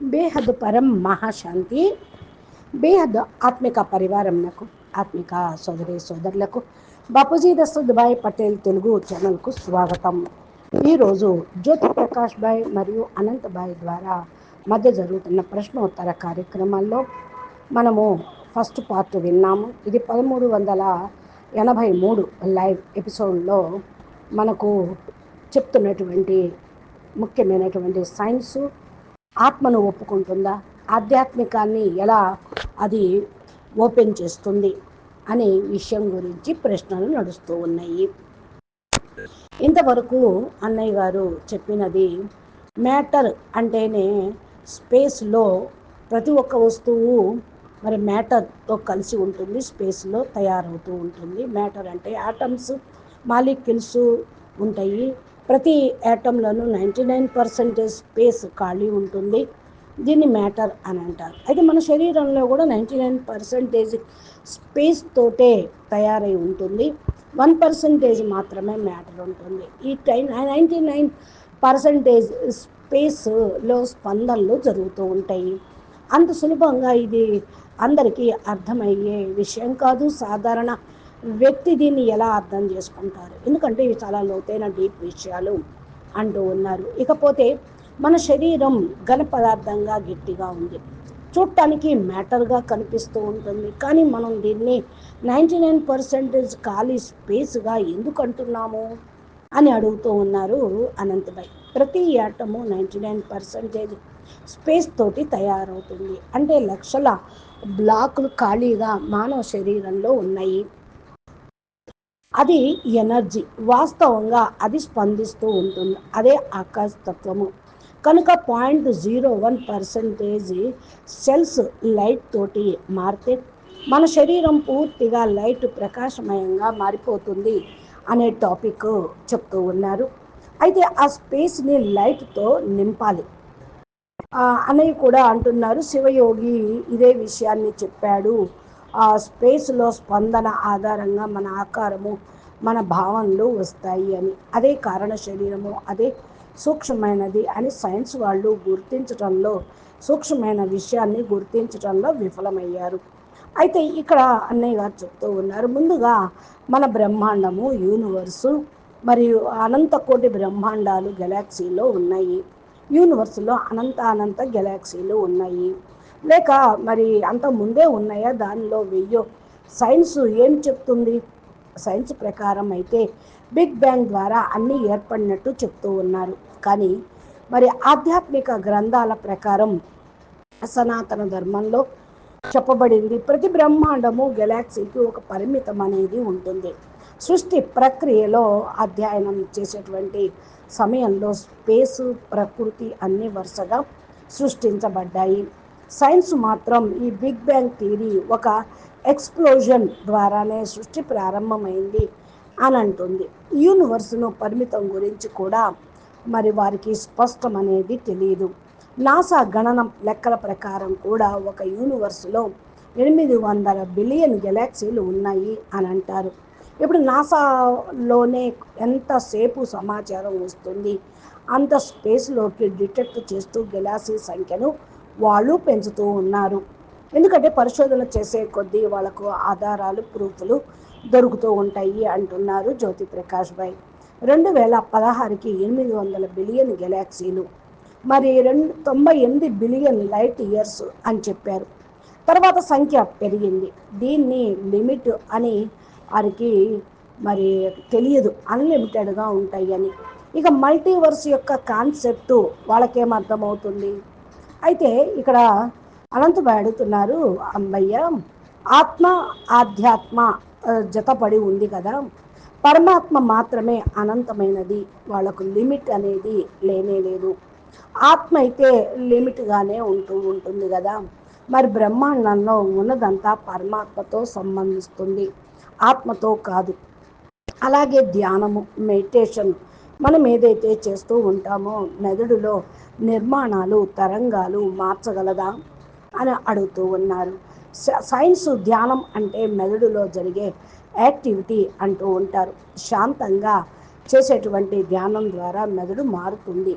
బేహద్ పరం మహాశాంతి బేహద్ ఆత్మిక పరివారంలకు ఆత్మిక సోదరి సోదరులకు బాపూజీ దస్తు దుబాయ్ పటేల్ తెలుగు ఛానల్కు స్వాగతం. ఈరోజు జ్యోతి ప్రకాష్ భాయ్ మరియు అనంత్ భాయ్ ద్వారా మధ్య జరుగుతున్న ప్రశ్నోత్తర కార్యక్రమాల్లో మనము ఫస్ట్ పార్ట్ విన్నాము. ఇది పదమూడు వందల ఎనభై మూడు లైవ్ ఎపిసోడ్లో మనకు చెప్తున్నటువంటి ముఖ్యమైనటువంటి సైన్సు ఆత్మను ఒప్పుకుంటుందా? ఆధ్యాత్మికాన్ని ఎలా అది ఓపెన్ చేస్తుంది అనే విషయం గురించి ప్రశ్నలు నడుస్తూ ఉన్నాయి. ఇంతవరకు అన్నయ్య గారు చెప్పినది మ్యాటర్ అంటేనే స్పేస్లో ప్రతి ఒక్క వస్తువు మరి మ్యాటర్తో కలిసి ఉంటుంది స్పేస్లో తయారవుతూ ఉంటుంది. మ్యాటర్ అంటే ఆటమ్స్ మాలిక్యూల్స్ ఉంటాయి. ప్రతి యాటంలోనూ నైంటీ నైన్ పర్సెంటేజ్ స్పేస్ ఖాళీ ఉంటుంది. దీన్ని మ్యాటర్ అని అంటారు. అయితే మన శరీరంలో కూడా నైంటీ నైన్ పర్సెంటేజ్ స్పేస్ తోటే తయారై ఉంటుంది. వన్ పర్సెంటేజ్ మాత్రమే మ్యాటర్ ఉంటుంది. ఈ టైం నైంటీ నైన్ పర్సెంటేజ్ స్పేస్లో స్పందనలు జరుగుతూ ఉంటాయి. అంత సులభంగా ఇది అందరికీ అర్థమయ్యే విషయం కాదు. సాధారణ వ్యక్తి దీన్ని ఎలా అర్థం చేసుకుంటారు? ఎందుకంటే ఇవి చాలా లోతైన డీప్ విషయాలు అంటూ ఉన్నారు. ఇకపోతే మన శరీరం ఘన పదార్థంగా గట్టిగా ఉంది. చూడటానికి మ్యాటర్గా కనిపిస్తూ ఉంటుంది. కానీ మనం దీన్ని నైంటీ నైన్ పర్సెంటేజ్ ఖాళీ స్పేస్గా ఎందుకు అంటున్నాము అని అడుగుతూ ఉన్నారు అనంతభాయ్ ప్రతి atom ninety nine percentage space తోటి తయారవుతుంది. అంటే లక్షల బ్లాకులు ఖాళీగా మానవ శరీరంలో ఉన్నాయి. అది ఎనర్జీ. వాస్తవంగా అది స్పందిస్తూ ఉంటుంది. అదే ఆకాశతత్వము. కనుక point zero one percentage cells light తోటి మారితే మన శరీరం పూర్తిగా లైట్ ప్రకాశమయంగా మారిపోతుంది అనే టాపిక్ చెప్తూ ఉన్నారు. అయితే ఆ స్పేస్ని లైట్తో నింపాలి. అనేవి కూడా అంటున్నారు. శివయోగి ఇదే విషయాన్ని చెప్పాడు. ఆ స్పేస్లో స్పందన ఆధారంగా మన ఆకారము మన భావనలు వస్తాయి అని. అదే కారణ శరీరము అదే సూక్ష్మమైనది అని సైన్స్ వాళ్ళు గుర్తించడంలో సూక్ష్మమైన విషయాన్ని గుర్తించడంలో విఫలమయ్యారు. అయితే ఇక్కడ అన్నయ్య గారు చెప్తూ ఉన్నారు ముందుగా మన బ్రహ్మాండము యూనివర్సు మరియు అనంత కోటి బ్రహ్మాండాలు గెలాక్సీలో ఉన్నాయి. యూనివర్స్లో అనంత అనంత గెలాక్సీలు ఉన్నాయి. లేక మరి అంత ముందే ఉన్నాయా దానిలో వెయ్యో? సైన్స్ ఏం చెప్తుంది? సైన్స్ ప్రకారం అయితే బిగ్ బ్యాంగ్ ద్వారా అన్నీ ఏర్పడినట్టు చెప్తూ ఉన్నారు. కానీ మరి ఆధ్యాత్మిక గ్రంథాల ప్రకారం సనాతన ధర్మంలో చెప్పబడింది. ప్రతి బ్రహ్మాండము గెలాక్సీకి ఒక పరిమితం అనేది ఉంటుంది. సృష్టి ప్రక్రియలో అధ్యయనం చేసేటువంటి సమయంలో స్పేసు ప్రకృతి అన్ని వరుసగా సృష్టించబడ్డాయి. సైన్స్ మాత్రం ఈ బిగ్ బ్యాంగ్ థియరీ ఒక ఎక్స్ప్లోజన్ ద్వారానే సృష్టి ప్రారంభమైంది అని అంటుంది యూనివర్స్ను పరిమితం గురించి కూడా మరి వారికి స్పష్టం అనేది తెలియదు నాసా గణనం లెక్కల ప్రకారం కూడా ఒక యూనివర్స్లో ఎనిమిది వందల బిలియన్ గెలాక్సీలు ఉన్నాయి అని అంటారు ఇప్పుడు నాసాలోనే ఎంతసేపు సమాచారం వస్తుంది? అంత స్పేస్లోకి డిటెక్ట్ చేస్తూ గెలాక్సీ సంఖ్యను వాళ్ళు పెంచుతూ ఉన్నారు. ఎందుకంటే పరిశోధన చేసే కొద్దీ వాళ్ళకు ఆధారాలు ప్రూఫ్లు దొరుకుతూ ఉంటాయి అంటున్నారు జ్యోతి ప్రకాష్ భాయ్. రెండు వేల పదహారుకి ఎనిమిది వందల బిలియన్ గెలాక్సీలు మరి రెండు తొంభై ఎనిమిది బిలియన్ లైట్ ఇయర్స్ అని చెప్పారు. తర్వాత సంఖ్య పెరిగింది. దీన్ని లిమిట్ అని వారికి మరి తెలియదు. అన్లిమిటెడ్గా ఉంటాయి అని ఇక మల్టీవర్స్ యొక్క కాన్సెప్టు వాళ్ళకేం అర్థమవుతుంది? అయితే ఇక్కడ అనంతబాయ్ అడుగుతున్నారు అమ్మయ్య ఆత్మ ఆధ్యాత్మ జతపడి ఉంది కదా. పరమాత్మ మాత్రమే అనంతమైనది. వాళ్ళకు లిమిట్ అనేది లేనే లేదు. ఆత్మ అయితే లిమిట్గానే ఉంటూ ఉంటుంది కదా. మరి బ్రహ్మాండంలో ఉన్నదంతా పరమాత్మతో సంబంధిస్తుంది. ఆత్మతో కాదు. అలాగే ధ్యానము మెడిటేషన్ మనం ఏదైతే చేస్తూ ఉంటామో మెదడులో నిర్మాణాలు తరంగాలు మార్చగలదా అని అడుగుతూ ఉన్నారు. సైన్స్ ధ్యానం అంటే మెదడులో జరిగే యాక్టివిటీ అంటూ ఉంటారు. శాంతంగా చేసేటువంటి ధ్యానం ద్వారా మెదడు మారుతుంది.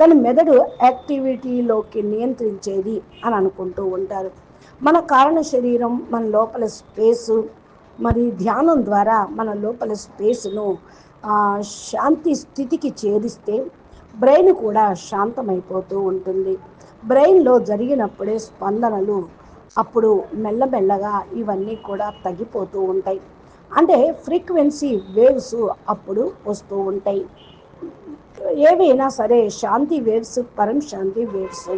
కానీ మెదడు యాక్టివిటీలోకి నియంత్రించేది అని అనుకుంటూ ఉంటారు. మన కారణ శరీరం మన లోపల స్పేసు మరి ధ్యానం ద్వారా మన లోపల స్పేస్ను శాంతి స్థితికి చేరిస్తే బ్రెయిన్ కూడా శాంతమైపోతూ ఉంటుంది. బ్రెయిన్లో జరిగినప్పుడే స్పందనలు అప్పుడు మెల్లమెల్లగా ఇవన్నీ కూడా తగ్గిపోతూ ఉంటాయి. అంటే ఫ్రీక్వెన్సీ వేవ్స్ అప్పుడు వస్తూ ఉంటాయి. ఏవైనా సరే శాంతి వేవ్స్ పరం శాంతి వేవ్స్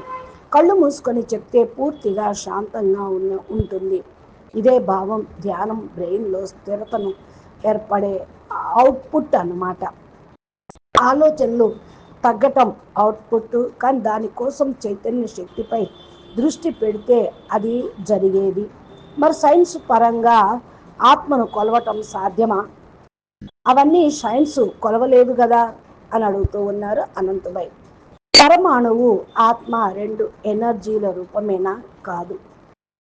కళ్ళు మూసుకొని చెప్తే పూర్తిగా శాంతంగా ఉన్న ఉంటుంది. ఇదే భావం ధ్యానం బ్రెయిన్లో స్థిరతను ఏర్పడే అవుట్పుట్ అన్నమాట. ఆలోచనలు తగ్గటం అవుట్పుట్. కానీ దానికోసం చైతన్య శక్తిపై దృష్టి పెడితే అది జరిగేది. మరి సైన్స్ పరంగా ఆత్మను కొలవటం సాధ్యమా? అవన్నీ సైన్స్ కొలవలేదు కదా అని అడుగుతూ ఉన్నారు అనంతభాయ్ పరమాణువు ఆత్మ రెండు ఎనర్జీల రూపమేనా? కాదు.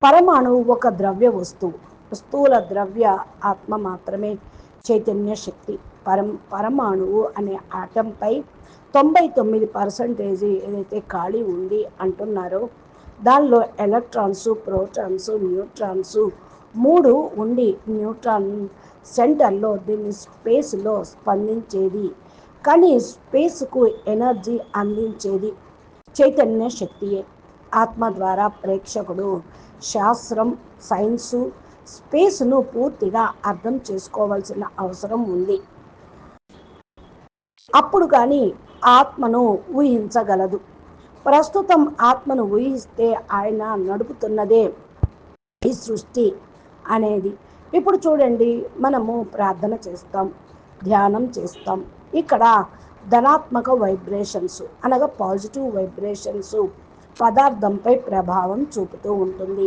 పరమాణువు ఒక ద్రవ్య వస్తువు. స్థూల ద్రవ్య ఆత్మ మాత్రమే చైతన్య శక్తి. పరం పరమాణువు అనే ఆటంపై తొంభై తొమ్మిది పర్సంటేజీ ఏదైతే ఖాళీ ఉంది అంటున్నారో దానిలో ఎలక్ట్రాన్స్ ప్రోటాన్స్ న్యూట్రాన్స్ మూడు ఉండి న్యూట్రాన్ సెంటర్లో దీన్ని స్పేస్లో స్పందించేది. కానీ స్పేస్కు ఎనర్జీ అందించేది చైతన్య శక్తియే. ఆత్మ ద్వారా ప్రేక్షకుడు శాస్త్రం సైన్సు స్పేస్ను పూర్తిగా అర్థం చేసుకోవాల్సిన అవసరం ఉంది. అప్పుడు కానీ ఆత్మను ఊహించగలదు. ప్రస్తుతం ఆత్మను ఊహిస్తే ఆయన నడుపుతున్నదే ఈ సృష్టి అనేది. ఇప్పుడు చూడండి మనము ప్రార్థన చేస్తాం ధ్యానం చేస్తాం. ఇక్కడ ధనాత్మక వైబ్రేషన్స్ అనగా పాజిటివ్ వైబ్రేషన్స్ పదార్థంపై ప్రభావం చూపుతూ ఉంటుంది.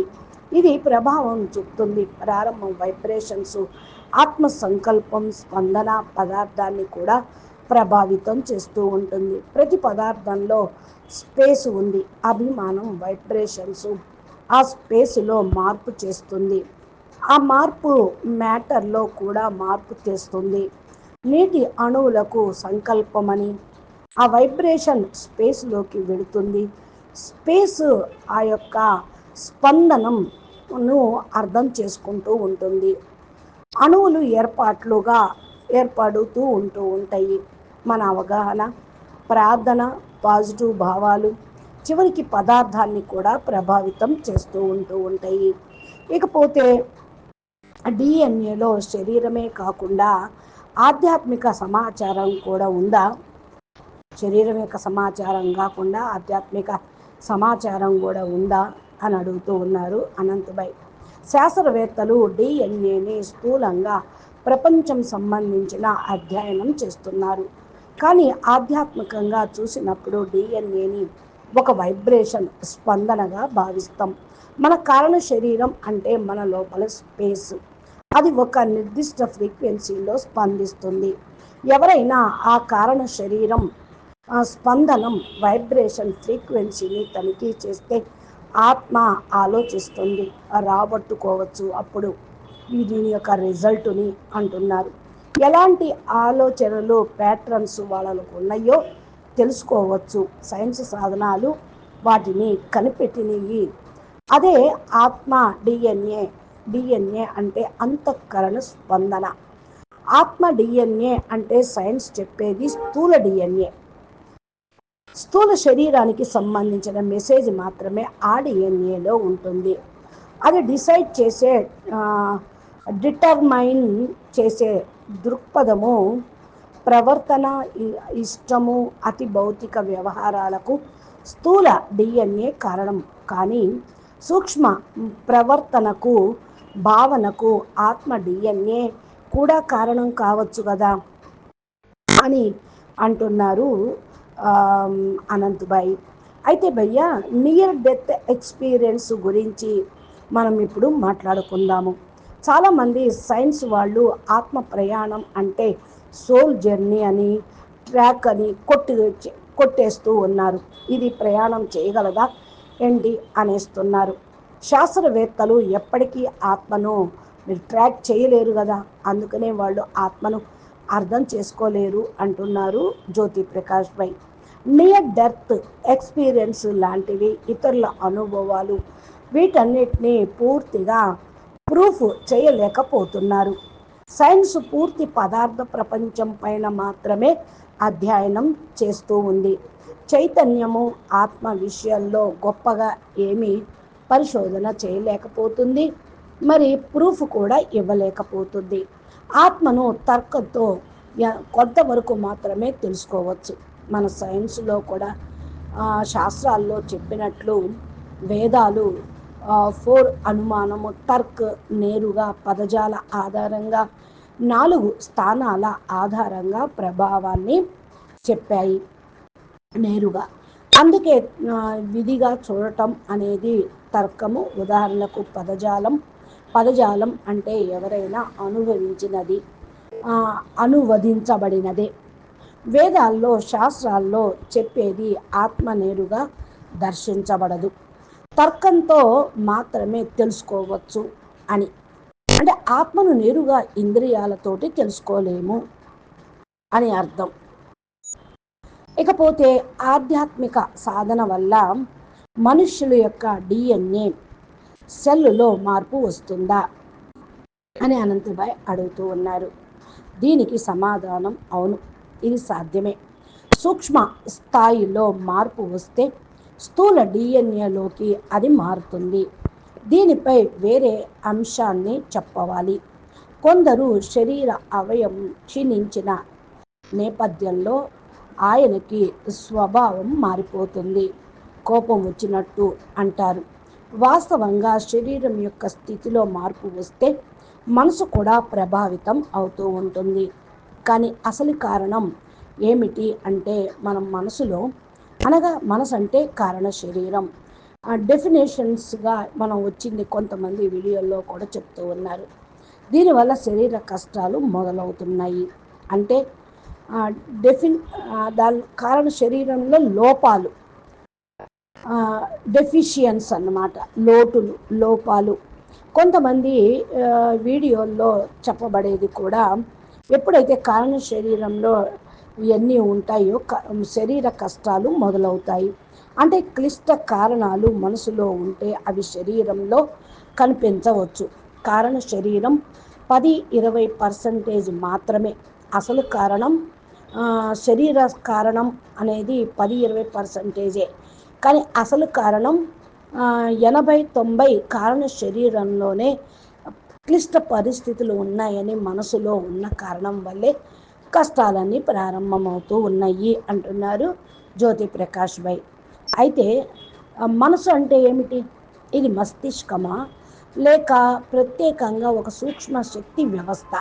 ఇది ప్రభావం చూపుతుంది. ప్రారంభం వైబ్రేషన్స్ ఆత్మ సంకల్పం స్పందన పదార్థాన్ని కూడా ప్రభావితం చేస్తూ ఉంటుంది. ప్రతి పదార్థంలో స్పేస్ ఉంది. అభిమానం వైబ్రేషన్స్ ఆ స్పేస్లో మార్పు చేస్తుంది. ఆ మార్పు మ్యాటర్లో కూడా మార్పు చేస్తుంది. నీటి అణువులకు సంకల్పమని ఆ వైబ్రేషన్ స్పేస్లోకి వెళుతుంది. స్పేస్ ఆ యొక్క స్పందనంను అర్థం చేసుకుంటూ ఉంటుంది. అణువులు ఏర్పాట్లుగా ఏర్పడుతూ ఉంటూ ఉంటాయి. మన అవగాహన ప్రార్థన పాజిటివ్ భావాలు చివరికి పదార్థాన్ని కూడా ప్రభావితం చేస్తూ ఉంటూ ఉంటాయి. ఇకపోతే డిఎన్ఏలో శరీరమే కాకుండా ఆధ్యాత్మిక సమాచారం కూడా ఉందా? శరీరం యొక్క సమాచారం కాకుండా ఆధ్యాత్మిక సమాచారం కూడా ఉందా? అని అడుగుతూ ఉన్నారు అనంతభాయ్ శాస్త్రవేత్తలు డిఎన్ఏని స్థూలంగా ప్రపంచం సంబంధించిన అధ్యయనం చేస్తున్నారు. కానీ ఆధ్యాత్మికంగా చూసినప్పుడు డిఎన్ఏని ఒక వైబ్రేషన్ స్పందనగా భావిస్తాం. మన కారణ శరీరం అంటే మన లోపల స్పేస్. అది ఒక నిర్దిష్ట ఫ్రీక్వెన్సీలో స్పందిస్తుంది. ఎవరైనా ఆ కారణ శరీరం స్పందనం వైబ్రేషన్ ఫ్రీక్వెన్సీని తనిఖీ చేస్తే ఆత్మ ఆలోచిస్తుంది. రాబట్టుకోవచ్చు అప్పుడు. దీని యొక్క రిజల్ట్ని అంటున్నారు. ఎలాంటి ఆలోచనలు ప్యాటర్న్స్ వాళ్ళకు ఉన్నాయో తెలుసుకోవచ్చు. సైన్స్ సాధనాలు వాటిని కనిపెట్టినవి అదే ఆత్మ డిఎన్ఏ డిఎన్ఏ అంటే అంతఃకరణ స్పందన. ఆత్మ డిఎన్ఏ అంటే సైన్స్ చెప్పేది స్థూల డిఎన్ఏ స్థూల శరీరానికి సంబంధించిన మెసేజ్ మాత్రమే ఆ డిఎన్ఏలో ఉంటుంది. అది డిసైడ్ చేసే డిటర్మైన్ చేసే దృక్పథము ప్రవర్తన ఇష్టము అతి భౌతిక వ్యవహారాలకు స్థూల డిఎన్ఏ కారణం. కానీ సూక్ష్మ ప్రవర్తనకు భావనకు ఆత్మ డిఎన్ఏ కూడా కారణం కావచ్చు కదా? అని అంటున్నారు అనంతబాయి. అయితే భయ్య నియర్ డెత్ ఎక్స్పీరియన్స్ గురించి మనం ఇప్పుడు మాట్లాడుకుందాము. చాలామంది సైన్స్ వాళ్ళు ఆత్మ ప్రయాణం అంటే సోల్ జర్నీ అని ట్రాక్ అని కొట్టి కొట్టేస్తూ ఉన్నారు. ఇది ప్రయాణం చేయగలదా? ఏంటి అనేస్తున్నారు. శాస్త్రవేత్తలు ఎప్పటికీ ఆత్మను మీరు ట్రాక్ చేయలేరు కదా? అందుకనే వాళ్ళు ఆత్మను అర్థం చేసుకోలేరు అంటున్నారు జ్యోతి ప్రకాష్ పై నియర్ డెత్ ఎక్స్పీరియన్స్ లాంటివి ఇతరుల అనుభవాలు వీటన్నిటినీ పూర్తిగా ప్రూఫ్ చేయలేకపోతున్నారు. సైన్స్ పూర్తి పదార్థ ప్రపంచం పైన మాత్రమే అధ్యయనం చేస్తూ ఉంది. చైతన్యము ఆత్మ విషయంలో గొప్పగా ఏమీ పరిశోధన చేయలేకపోతుంది. మరి ప్రూఫ్ కూడా ఇవ్వలేకపోతుంది. ఆత్మను తర్కంతో కొంతవరకు మాత్రమే తెలుసుకోవచ్చు. మన సైన్స్లో కూడా శాస్త్రాల్లో చెప్పినట్లు వేదాలు ఫోర్ అనుమానము తర్క్ నేరుగా పదజాల ఆధారంగా నాలుగు స్థానాల ఆధారంగా ప్రభావాన్ని చెప్పాయి. నేరుగా. అందుకే విధిగా చూడటం అనేది తర్కము ఉదాహరణకు పదజాలం. పదజాలం అంటే ఎవరైనా అనుభవించినది అనువదించబడినదే. వేదాల్లో శాస్త్రాల్లో చెప్పేది ఆత్మ నేరుగా దర్శించబడదు. తర్కంతో మాత్రమే తెలుసుకోవచ్చు అని. అంటే ఆత్మను నేరుగా ఇంద్రియాలతోటి తెలుసుకోలేము అని అర్థం. ఇకపోతే ఆధ్యాత్మిక సాధన వల్ల మనుష్యుల యొక్క డిఎన్ఏ సెల్లులో మార్పు వస్తుందా అని అనంతభాయ్ అడుగుతూ ఉన్నారు. దీనికి సమాధానం అవును ఇది సాధ్యమే. సూక్ష్మ స్థాయిలో మార్పు వస్తే స్థూల డిఎన్ఏలోకి అది మారుతుంది. దీనిపై వేరే అంశాన్ని చెప్పవాలి. కొందరు శరీర అవయం క్షీణించిన నేపథ్యంలో ఆయనకి స్వభావం మారిపోతుంది. కోపం వచ్చినట్టు అంటారు. వాస్తవంగా శరీరం యొక్క స్థితిలో మార్పు వస్తే మనసు కూడా ప్రభావితం అవుతూ ఉంటుంది. కానీ అసలు కారణం ఏమిటి అంటే మనం మనసులో అనగా మనసు అంటే కారణ శరీరం. డెఫినేషన్స్గా మనం వచ్చింది కొంతమంది వీడియోల్లో కూడా చెప్తూ ఉన్నారు. దీనివల్ల శరీర కష్టాలు మొదలవుతున్నాయి. అంటే డెఫిన్ దాని కారణ శరీరంలో లోపాలు. డెఫిషియన్స్ అన్నమాట. లోటులు లోపాలు. కొంతమంది వీడియోల్లో చెప్పబడేది కూడా ఎప్పుడైతే కారణ శరీరంలో ఇవన్నీ ఉంటాయో శరీర కష్టాలు మొదలవుతాయి. అంటే క్లిష్ట కారణాలు మనసులో ఉంటే అవి శరీరంలో కనిపించవచ్చు. కారణ శరీరం పది ఇరవై పర్సంటేజ్ మాత్రమే. అసలు కారణం శరీర కారణం అనేది పది ఇరవై పర్సంటేజే. కానీ అసలు కారణం ఎనభై తొంభై కారణ శరీరంలోనే క్లిష్ట పరిస్థితులు ఉన్నాయని మనసులో ఉన్న కారణం వల్లే కష్టాలన్నీ ప్రారంభమవుతూ ఉన్నాయి అంటున్నారు జ్యోతి ప్రకాష్ భాయ్ అయితే మనసు అంటే ఏమిటి? ఇది మస్తిష్కమా? లేక ప్రత్యేకంగా ఒక సూక్ష్మ శక్తి వ్యవస్థ?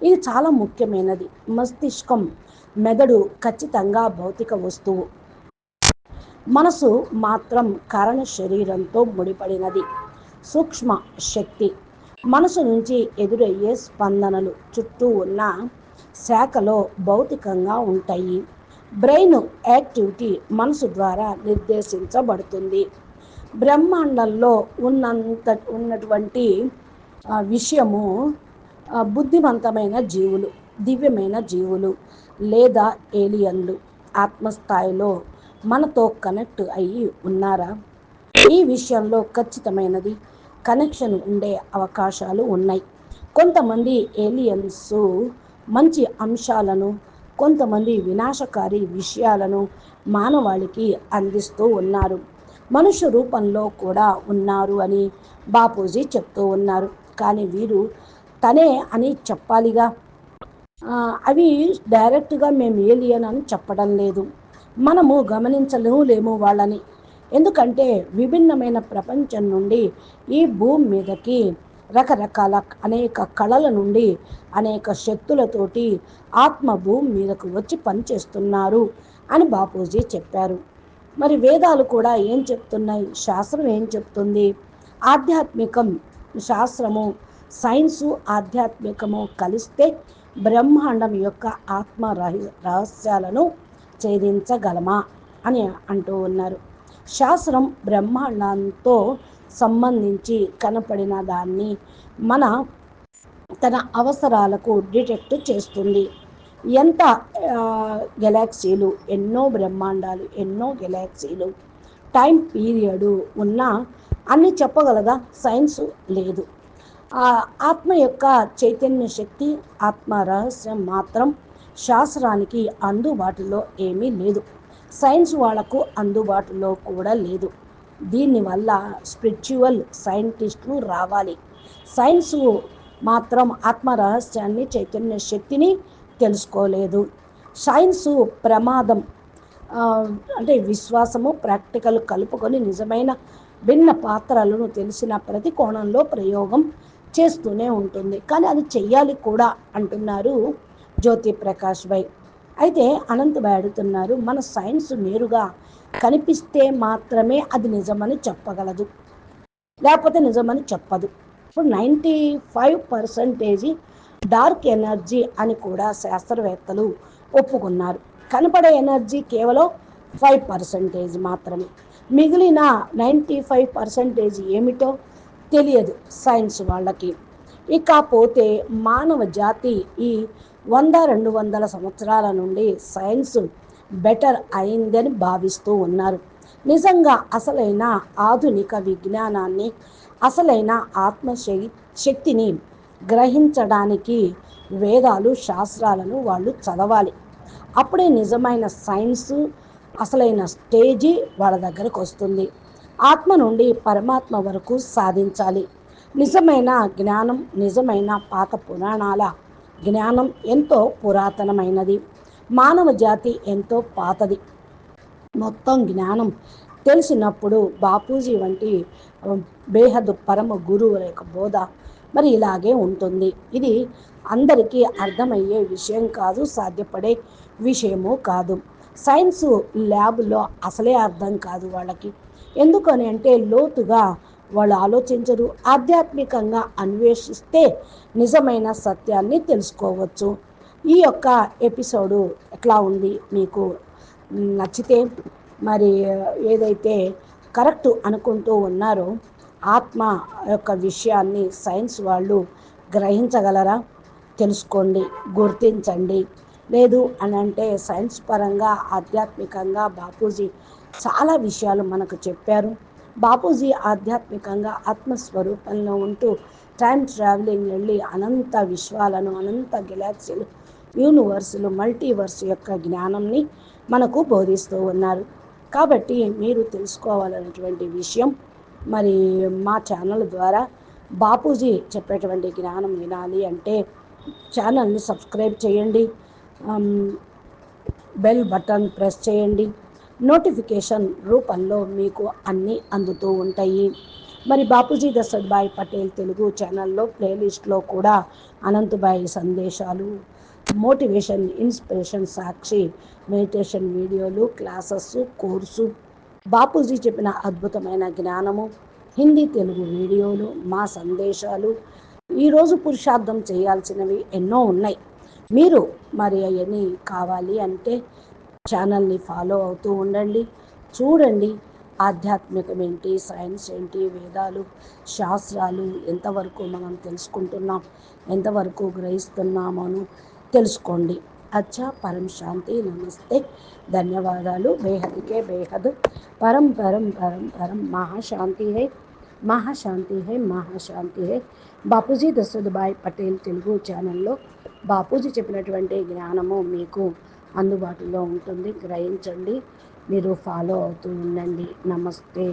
ఇది చాలా ముఖ్యమైనది. మస్తిష్కం మెదడు ఖచ్చితంగా భౌతిక వస్తువు. మనసు మాత్రం కారణ శరీరంతో ముడిపడినది. సూక్ష్మ శక్తి. మనసు నుంచి ఎదురయ్యే స్పందనలు చుట్టూ ఉన్న శాఖలో భౌతికంగా ఉంటాయి. బ్రెయిన్ యాక్టివిటీ మనసు ద్వారా నిర్దేశించబడుతుంది. బ్రహ్మాండంలో ఉన్నంత ఉన్నటువంటి విషయము బుద్ధివంతమైన జీవులు దివ్యమైన జీవులు లేదా ఏలియన్లు ఆత్మస్థాయిలో మనతో కనెక్ట్ అయ్యి ఉన్నారా? ఈ విషయంలో ఖచ్చితమైనది కనెక్షన్ ఉండే అవకాశాలు ఉన్నాయి. కొంతమంది ఏలియన్స్ మంచి అంశాలను కొంతమంది వినాశకారి విషయాలను మానవాళికి అందిస్తూ ఉన్నారు. మనుష్య రూపంలో కూడా ఉన్నారు అని బాపూజీ చెప్తూ ఉన్నారు. కానీ వీరు తనే అని చెప్పాలిగా. అవి డైరెక్ట్గా మేము ఏలియన్ అని చెప్పడం లేదు. మనము గమనించలేము లేము వాళ్ళని. ఎందుకంటే విభిన్నమైన ప్రపంచం నుండి ఈ భూమి మీదకి రకరకాల అనేక కళల నుండి అనేక శక్తులతోటి ఆత్మ భూమి మీదకు వచ్చి పనిచేస్తున్నారు అని బాపూజీ చెప్పారు. మరి వేదాలు కూడా ఏం చెప్తున్నాయి? శాస్త్రం ఏం చెప్తుంది? ఆధ్యాత్మికం శాస్త్రము సైన్సు ఆధ్యాత్మికము కలిస్తే బ్రహ్మాండం యొక్క ఆత్మ రహస్యాలను ఛేదించగలమా అని అంటూ ఉన్నారు. శాస్త్రం బ్రహ్మాండంతో సంబంధించి కనపడిన దాన్ని మన తన అవసరాలకు డిటెక్ట్ చేస్తుంది. ఎంత గెలాక్సీలు ఎన్నో బ్రహ్మాండాలు ఎన్నో గెలాక్సీలు టైం పీరియడు ఉన్నా అన్ని చెప్పగలదా? సైన్స్ లేదు. ఆ ఆత్మ యొక్క చైతన్య శక్తి ఆత్మ రహస్యం మాత్రం శాస్త్రానికి అందుబాటులో ఏమీ లేదు. సైన్స్ వాళ్ళకు అందుబాటులో కూడా లేదు. దీనివల్ల స్పిరిచువల్ సైంటిస్టులు రావాలి. సైన్స్ మాత్రం ఆత్మ రహస్యాన్ని చైతన్య శక్తిని తెలుసుకోలేదు. సైన్స్ ప్రమాదం అంటే విశ్వాసము ప్రాక్టికల్ కలుపుకొని నిజమైన భిన్న పాత్రలను తెలిసిన ప్రతి కోణంలో ప్రయోగం చేస్తూనే ఉంటుంది. కానీ అది చెయ్యాలి కూడా అంటున్నారు జ్యోతి ప్రకాష్ భాయ్ అయితే అనంతభాయ్ అడుగుతున్నారు మన సైన్స్ నేరుగా కనిపిస్తే మాత్రమే అది నిజమని చెప్పగలదు. లేకపోతే నిజమని చెప్పదు. ఇప్పుడు ninety five percentage dark energy అని కూడా శాస్త్రవేత్తలు ఒప్పుకున్నారు. కనపడే ఎనర్జీ కేవలం ఫైవ్ పర్సంటేజ్ మాత్రమే. మిగిలిన నైంటీ ఫైవ్ పర్సంటేజ్ ఏమిటో తెలియదు సైన్స్ వాళ్ళకి. ఇకపోతే మానవ జాతి ఈ వంద రెండు వందల సంవత్సరాల నుండి సైన్స్ బెటర్ అయిందని భావిస్తూ ఉన్నారు. నిజంగా అసలైన ఆధునిక విజ్ఞానాన్ని అసలైన ఆత్మ శక్తిని గ్రహించడానికి వేదాలు శాస్త్రాలను వాళ్ళు చదవాలి. అప్పుడే నిజమైన సైన్స్ అసలైన స్టేజీ వాళ్ళ దగ్గరకు వస్తుంది. ఆత్మ నుండి పరమాత్మ వరకు సాధించాలి. నిజమైన జ్ఞానం నిజమైన పాత పురాణాల జ్ఞానం ఎంతో పురాతనమైనది. మానవ జాతి ఎంతో పాతది. మొత్తం జ్ఞానం తెలిసినప్పుడు బాపూజీ వంటి బేహద్ పరమ గురువు యొక్క బోధ మరి ఇలాగే ఉంటుంది. ఇది అందరికీ అర్థమయ్యే విషయం కాదు సాధ్యపడే విషయము కాదు. సైన్స్ ల్యాబ్లో అసలే అర్థం కాదు వాళ్ళకి. ఎందుకని అంటే లోతుగా వాళ్ళు ఆలోచించరు ఆధ్యాత్మికంగా అన్వేషిస్తే నిజమైన సత్యాన్ని తెలుసుకోవచ్చు. ఈ యొక్క ఎపిసోడు ఎట్లా ఉంది మీకు నచ్చితే? మరి ఏదైతే కరెక్ట్ అనుకుంటూ ఉన్నారో ఆత్మ యొక్క విషయాన్ని సైన్స్ వాళ్ళు గ్రహించగలరా? తెలుసుకోండి గుర్తించండి. లేదు అని అంటే సైన్స్ పరంగా ఆధ్యాత్మికంగా బాపూజీ చాలా విషయాలు మనకు చెప్పారు. బాపూజీ ఆధ్యాత్మికంగా ఆత్మస్వరూపంలో ఉంటూ టైం ట్రావెలింగ్ వెళ్ళి అనంత విశ్వాలను అనంత గెలాక్సీలు యూనివర్సులు మల్టీవర్స్ యొక్క జ్ఞానంని మనకు బోధిస్తూ ఉన్నారు. కాబట్టి మీరు తెలుసుకోవాలన్నటువంటి విషయం మరి మా ఛానల్ ద్వారా బాపూజీ చెప్పేటువంటి జ్ఞానం వినాలి అంటే ఛానల్ని సబ్స్క్రైబ్ చేయండి. బెల్ బటన్ ప్రెస్ చేయండి. నోటిఫికేషన్ రూపంలో మీకు అన్నీ అందుతూ ఉంటాయి. మరి బాపూజీ దశరథ్భాయ్ పటేల్ తెలుగు ఛానల్లో ప్లేలిస్ట్లో కూడా అనంతభాయ్ సందేశాలు మోటివేషన్ ఇన్స్పిరేషన్ సాక్షి meditation videos classes course Bapuji చెప్పిన అద్భుతమైన జ్ఞానము హిందీ తెలుగు వీడియోలు మా సందేశాలు ఈరోజు పురుషార్థం చేయాల్సినవి ఎన్నో ఉన్నాయి. మీరు మరి అవన్నీ కావాలి అంటే ఛానల్ని ఫాలో అవుతూ ఉండండి. చూడండి ఆధ్యాత్మికం ఏంటి సైన్స్ ఏంటి వేదాలు శాస్త్రాలు ఎంతవరకు మనం తెలుసుకుంటున్నాం ఎంతవరకు గ్రహిస్తున్నామో తెలుసుకోండి. అచ్చా పరం శాంతి నమస్తే. ధన్యవాదాలు. బేహద్కే బేహద్. పరం పరం పరం పరం. మహాశాంతి హై. మహాశాంతి హై మహాశాంతి హై. బాపూజీ దశరథభాయ్ పటేల్ తెలుగు ఛానల్లో బాపూజీ చెప్పినటువంటి జ్ఞానము మీకు అందుబాటులో ఉంటుంది. గ్రహించండి. మీరు ఫాలో అవుతూ ఉండండి. నమస్తే.